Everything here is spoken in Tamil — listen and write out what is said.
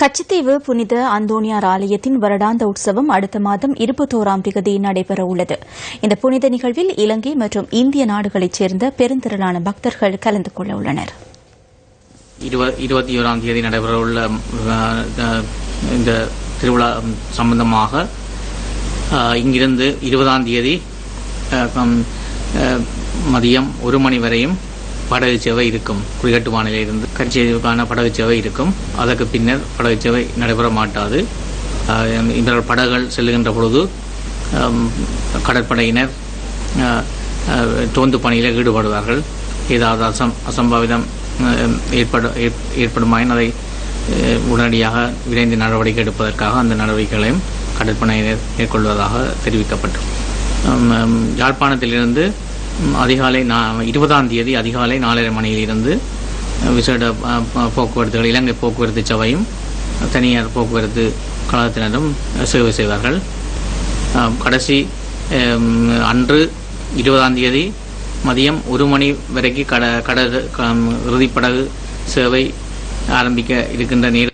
கச்சத்தீவு புனித அந்தோனியார் ஆலயத்தின் வருடாந்த உற்சவம் அடுத்த மாதம் இருபத்தோராம் திகதி நடைபெற உள்ளது இந்த புனித நிகழ்வில் இலங்கை மற்றும் இந்திய நாடுகளைச் சேர்ந்த பெருந்திரளான பக்தர்கள் கலந்து கொள்ள உள்ளனர். இருபத்தி ஓராம் தேதி நடைபெறவுள்ள இந்த திருவிழா சம்பந்தமாக இங்கிருந்து இருபதாம் தேதி மதியம் ஒரு மணி வரையும் படகு சேவை இருக்கும். குடிகட்டு வானிலையிலிருந்து கச்சேரிக்கான படகு சேவை இருக்கும். அதற்கு பின்னர் படகு சேவை நடைபெற மாட்டாது அஹ், இவர்கள் படகுகள் செல்லுகின்ற பொழுது கடற்படையினர் தோந்து பணியில் ஈடுபடுவார்கள். ஏதாவது அசம் அசம்பாவிதம் ஏற்பட ஏற்- ஏற்படுமாயின் அதை உடனடியாக விரைந்து நடவடிக்கை எடுப்பதற்காக அந்த நடவடிக்கைகளையும் கடற்படையினர் மேற்கொள்வதாக தெரிவிக்கப்பட்டது. யாழ்ப்பாணத்திலிருந்து அதிகாலை இருபதாம் தேதி அதிகாலை நாலரை மணியிலிருந்து விசேட போக்குவரத்துகள் இலங்கை போக்குவரத்து சபையும் தனியார் போக்குவரத்து கழகத்தினரும் சேவை செய்வார்கள். கடைசி அன்று இருபதாம் தேதி மதியம் ஒரு மணி வரைக்கும் கட கடல் இறுதிப்படகு சேவை ஆரம்பிக்க இருக்கின்ற நேரம்